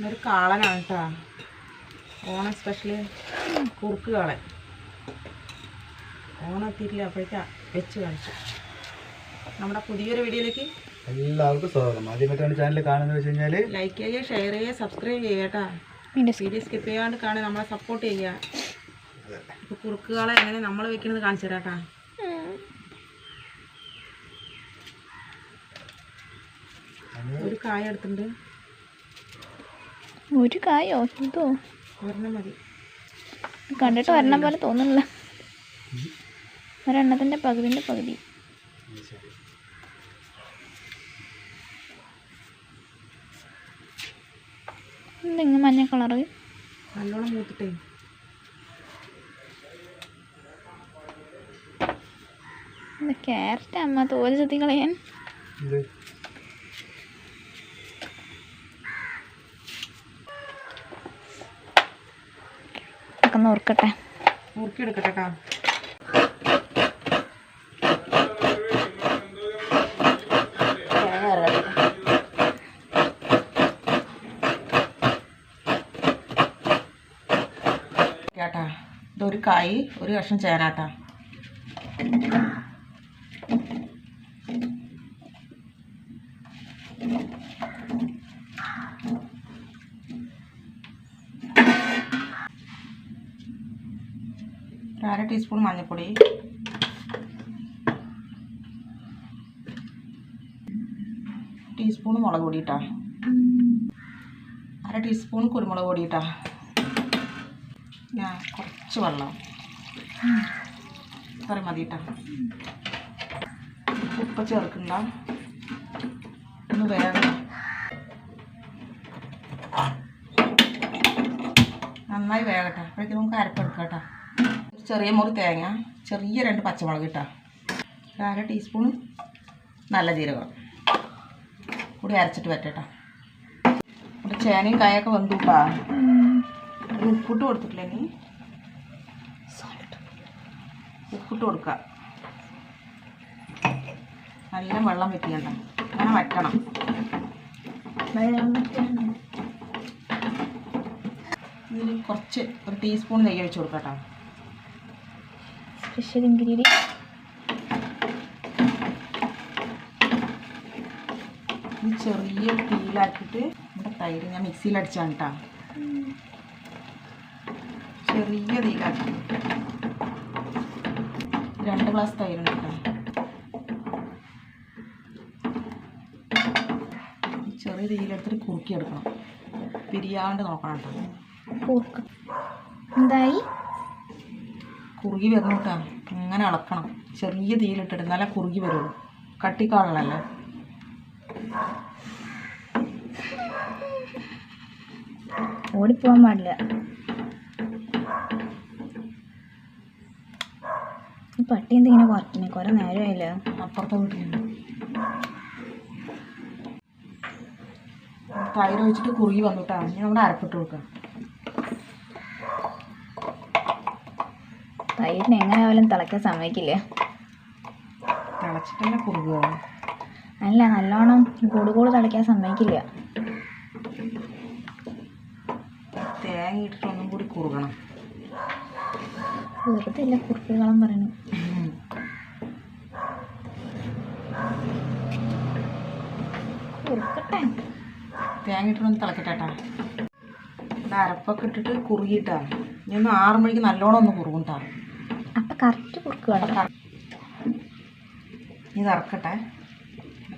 ഇതൊരു കാളനാണ് കേട്ടോ. ഓണ സ്പെഷ്യൽ കുറുക്ക് കാളൻ. ഓണെത്തിയിട്ടില്ല അപ്പോഴേക്കാ വെച്ച് കാണിച്ചു നമ്മുടെ പുതിയൊരു വീഡിയോയിലേക്ക് എല്ലാവർക്കും സ്വാഗതം. ആദ്യമായിട്ടാണ് ചാനൽ കാണുന്നത് വെച്ച് കഴിഞ്ഞാൽ ലൈക്ക് ചെയ്യുക ഷെയർ ചെയ്യുക സബ്സ്ക്രൈബ് ചെയ്യുക കേട്ടോ. വീഡിയോ സ്കിപ്പ് ചെയ്യാണ്ട് കാണുക നമ്മളെ സപ്പോർട്ട് ചെയ്യുക. ഇപ്പൊ കുറുക്ക് കാള എങ്ങനെ നമ്മൾ വെക്കുന്നത് കാണിച്ചു തരാം കേട്ടോ. ഒരു കായ എടുത്തിട്ടുണ്ട്. ഒരു കായോ? ഇതോ കണ്ടിട്ട് വരണ പോലെ തോന്നുന്നില്ല. ഒരെണ്ണത്തിന്റെ പകുതിന്റെ പകുതി. എന്തെങ്കിലും മഞ്ഞ കളറ്? നല്ലോണം മൂത്തിട്ടേ. ക്യാരറ്റ് അമ്മ തോൽ ചെത്തി കളയാൻ. ഇത് ഉറുക്കട്ടെ. എടുക്കട്ടെ കേട്ടോ ഇതൊരു കായ് ഒരു കഷ്ണം ചേനാട്ടാ ഒരു അര ടീസ്പൂൺ മഞ്ഞൾപ്പൊടി. ടീസ്പൂൺ മുളക് പൊടി ഇട്ടാ. അര ടീസ്പൂൺ കുരുമുളക് പൊടി ഇട്ടാ. ഞാൻ കുറച്ച് വെള്ളം ഇത്രയും മതി ഇട്ടാ. ഉപ്പ് ചേർക്കണ്ട. ഒന്ന് വേഗം നന്നായി വേകട്ടെ അപ്പോഴേക്കും നമുക്ക് അരപ്പെടുക്കാം കേട്ടോ. ചെറിയ മുറി തേങ്ങ ചെറിയ രണ്ട് പച്ചമുളക് ഇട്ടാം. ഒരു അര ടീസ്പൂൺ നല്ല ജീരകം. കൂടി അരച്ചിട്ട് പറ്റട്ടാ ഇവിടെ ചേനയും കായൊക്കെ വെന്തു കേട്ടാ ഉപ്പിട്ട് കൊടുത്തിട്ടില്ല നീ? ഉപ്പിട്ട് കൊടുക്കുക നല്ല വെള്ളം വെക്കണം അങ്ങനെ വറ്റണം. ഇതിൽ കുറച്ച് ഒരു ടീസ്പൂൺ നെയ്യ് ഒഴിച്ച് കൊടുക്കട്ടോ. സ്പെഷ്യൽ ഇൻഗ്രീഡിയൻ ഇത് ചെറിയ തീയിലാക്കിയിട്ട് നമ്മുടെ തൈര് ഞാൻ മിക്സിയിൽ അടിച്ചാണ് കേട്ടോ. ചെറിയ തീയിലാക്കി. രണ്ട് ഗ്ലാസ് തൈരുണ്ട് കേട്ടോ. ചെറിയ തീയിലെടുത്തിട്ട് കുറുക്കിയെടുക്കണം. പിരിയാണ്ട് നോക്കണം കേട്ടോ. എന്തായി? കുറുകി വരണം കേട്ടോ. ഇങ്ങനെ ഇളക്കണം ചെറിയ തീയിലിട്ടിട്ട് നല്ല കുറുകി വരുള്ളൂ. കട്ടിക്കാളല്ലേ ഓടിപ്പോവാൻ പാടില്ല. ഈ പട്ടി എന്തിങ്ങനെ വർക്കിനെ കുറെ നേരമായില്ല? അപ്പുറത്തെ വീട്ടിൽ തൈര് ഒഴിച്ചിട്ട് കുറുകി വന്നിട്ടാണ് ഇനി നമ്മുടെ അരപ്പിട്ട് കൊടുക്കാം. തൈരിന് എങ്ങനെ ആയാലും തിളയ്ക്കാൻ സമ്മതിക്കില്ല. തിളച്ചിട്ടല്ലേ അല്ല നല്ലോണം കൂടുകൂട് തിളയ്ക്കാൻ സമ്മതിക്കില്ല. തേങ്ങ ഇട്ടിട്ട് ഒന്നും കൂടി കുറുകണം. വെറുതെ ഇല്ല കുറുക്കുകളും പറയണു. കുറുക്കട്ടെ. തേങ്ങ ഇട്ടിട്ടൊന്ന് അരപ്പൊക്കെ ഇട്ടിട്ട് കുറുകിയിട്ടാണ് ഇനി ഒന്ന് മണിക്ക് നല്ലോണം ഒന്ന് കുറുകും കറക്റ്റ് കുറുക്ക് വേണം. ഇത് ഇറക്കട്ടെ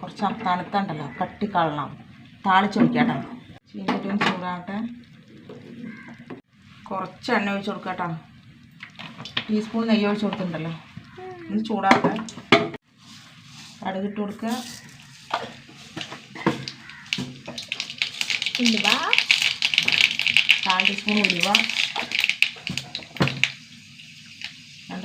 കുറച്ച് തണുത്തുണ്ടല്ലോ. കട്ടിക്കള്ളണം താളിച്ച് ഒഴിക്കാട്ടോ ചീനിട്ടും ചൂടാകട്ടെ കുറച്ച് എണ്ണ ഒഴിച്ച് കൊടുക്കട്ടോ ടീസ്പൂൺ നെയ്യ് ഒഴിച്ച് കൊടുത്തിട്ടുണ്ടല്ലോ. ഒന്ന് ചൂടാകട്ടെ കടുകിട്ട് കൊടുക്കുക ഉലുവ. കാൽ ടീസ്പൂൺ ഉലുവ.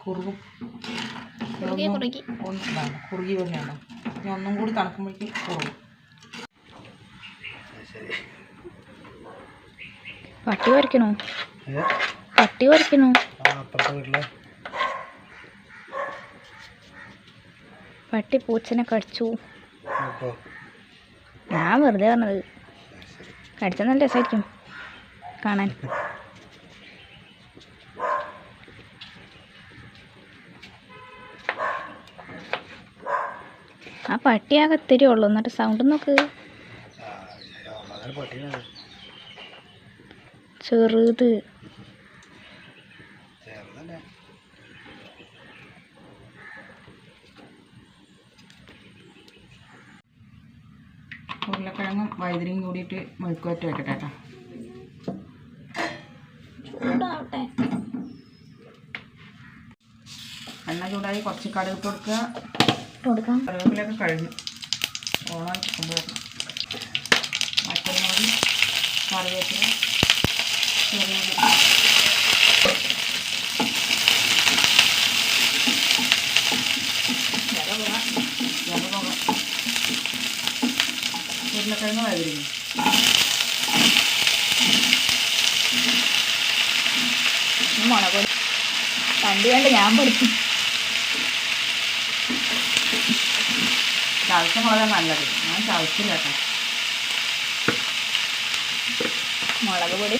കുറുകും. കുറുകി. കുറുകി കുറുകി വരുന്നുണ്ടോ ഇനി ഒന്നും കൂടി തണുക്കുമ്പോഴേക്കും കുറുകും. പട്ടി വരയ്ക്കണോ പട്ടി വരയ്ക്കണോ ആ അപ്പുറത്തെ പട്ടി പൂച്ചനെ കടിച്ചു. ഞാൻ വെറുതെ പറഞ്ഞത്. കടിച്ചാൽ നല്ല രസമായിരിക്കും കാണാൻ. ആ പട്ടിയാകെ ഇത്തിരി ഉള്ളൂ. എന്നിട്ട് സൗണ്ട് നോക്ക്. ചെറുത്. ഉരുളക്കിഴങ്ങും വൈദ്യുതിയും കൂടിയിട്ട് മെഴുക്കുവറ്റ വെക്കട്ടെ കേട്ടോ. ചൂടാവട്ടെ. എണ്ണ ചൂടായി കുറച്ച് കടുക് ഇട്ട് കൊടുക്കാം. കറിവേപ്പിലൊക്കെ കഴിഞ്ഞു. ഓണാക്കി കൊണ്ടുവരണം. മറ്റന്നാളും കറിവേപ്പില ചെറിയ ഉരുളക്കിഴങ്ങ് മുളക് പണ്ട് കണ്ട് ഞാൻ പഠിക്കും ചതച്ച മുളകാണ് നല്ലത്. ഞാൻ ചവച്ചില്ല കേട്ടോ. മുളക് പൊടി.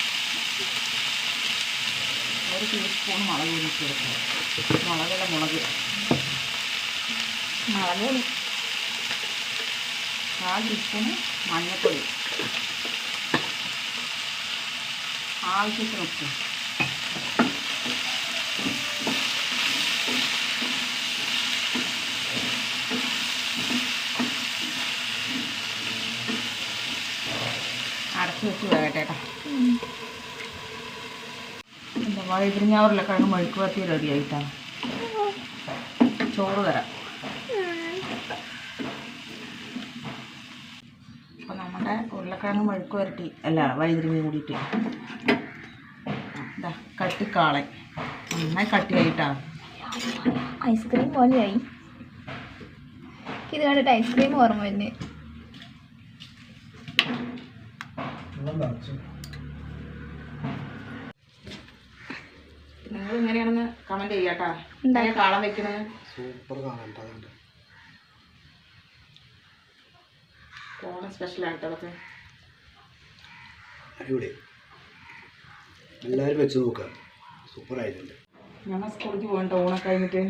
ഒരു ടീസ്പൂൺ മുളക് പൊടി കൊടുക്കുക മുളകല്ല മുളക്. മുളക് പൊടി. കാൽ ടീസ്പൂണ് മഞ്ഞൾപ്പൊടി ആവശ്യത്തിന് ഉപ്പ്. വെച്ച് വേകട്ടെ കേട്ടോ. എന്താ വഴുതിരിഞ്ഞാവറിലെ കിഴങ്ങ് മെഴുക്ക് വരട്ടി റെഡി ആയിട്ടാണ് ചോറ് തരാം. നമ്മുടെ ഉരുളക്കിഴങ്ങ് മെഴുക്ക് വരട്ടി അല്ല വൈദ്യുതി കൂടിയിട്ട്. ഇതാ കട്ടിക്കാളൻ നന്നായി കട്ടിയായിട്ടാണ് ഐസ്ക്രീം പോലെയായി. ഇത് കണ്ടിട്ട് ഐസ്ക്രീം ഓർമ്മ വരുന്നത് വെള്ളം നിറച്ചു നിങ്ങൾ ഇങ്ങനെയാണെന്ന് കമന്റ് ചെയ്യാട്ടാ. ഇങ്ങനെ കാളം വെക്കണത് സൂപ്പർ കാണാൻ അതുണ്ട് ഓണം സ്പെഷ്യലായിട്ട് അതൊക്കെ. അടിപൊളി. എല്ലാവരും വെച്ച് നോക്കാം. സൂപ്പർ ആയിട്ടുണ്ട്. ഞങ്ങൾ സ്കൂളിലേക്ക് പോകണ്ട ഊണൊക്കെ കഴിഞ്ഞിട്ട്.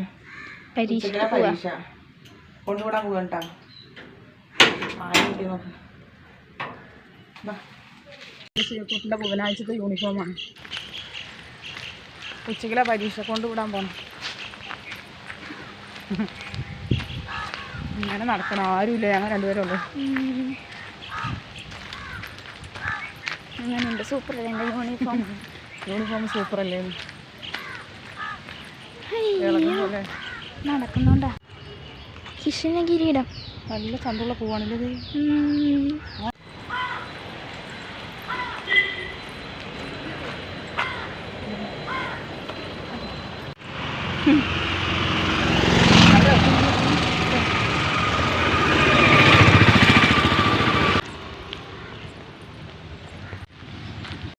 പരീക്ഷ പരീക്ഷ. കൊണ്ടുവിടാൻ പോകണ്ട ആരും കിട്ടി നോക്ക്. കുട്ടിന്റെ ബുധനാഴ്ചത്തെ യൂണിഫോമാണ് ഉച്ചക്കിലെ പരീക്ഷ കൊണ്ടുവിടാൻ പോകണം ഇങ്ങനെ നടക്കണം. ആരുമില്ല. ഞങ്ങൾ രണ്ടുപേരും ഉള്ളു. അങ്ങനെയുണ്ട്. സൂപ്പർ എന്റെ യൂണിഫോം യൂണിഫോം സൂപ്പർ അല്ലേ? നടക്കുന്നുണ്ടാ. കിഷന കിരീടം. നല്ല ചന്തുള്ള പൂവാണല്ലേ.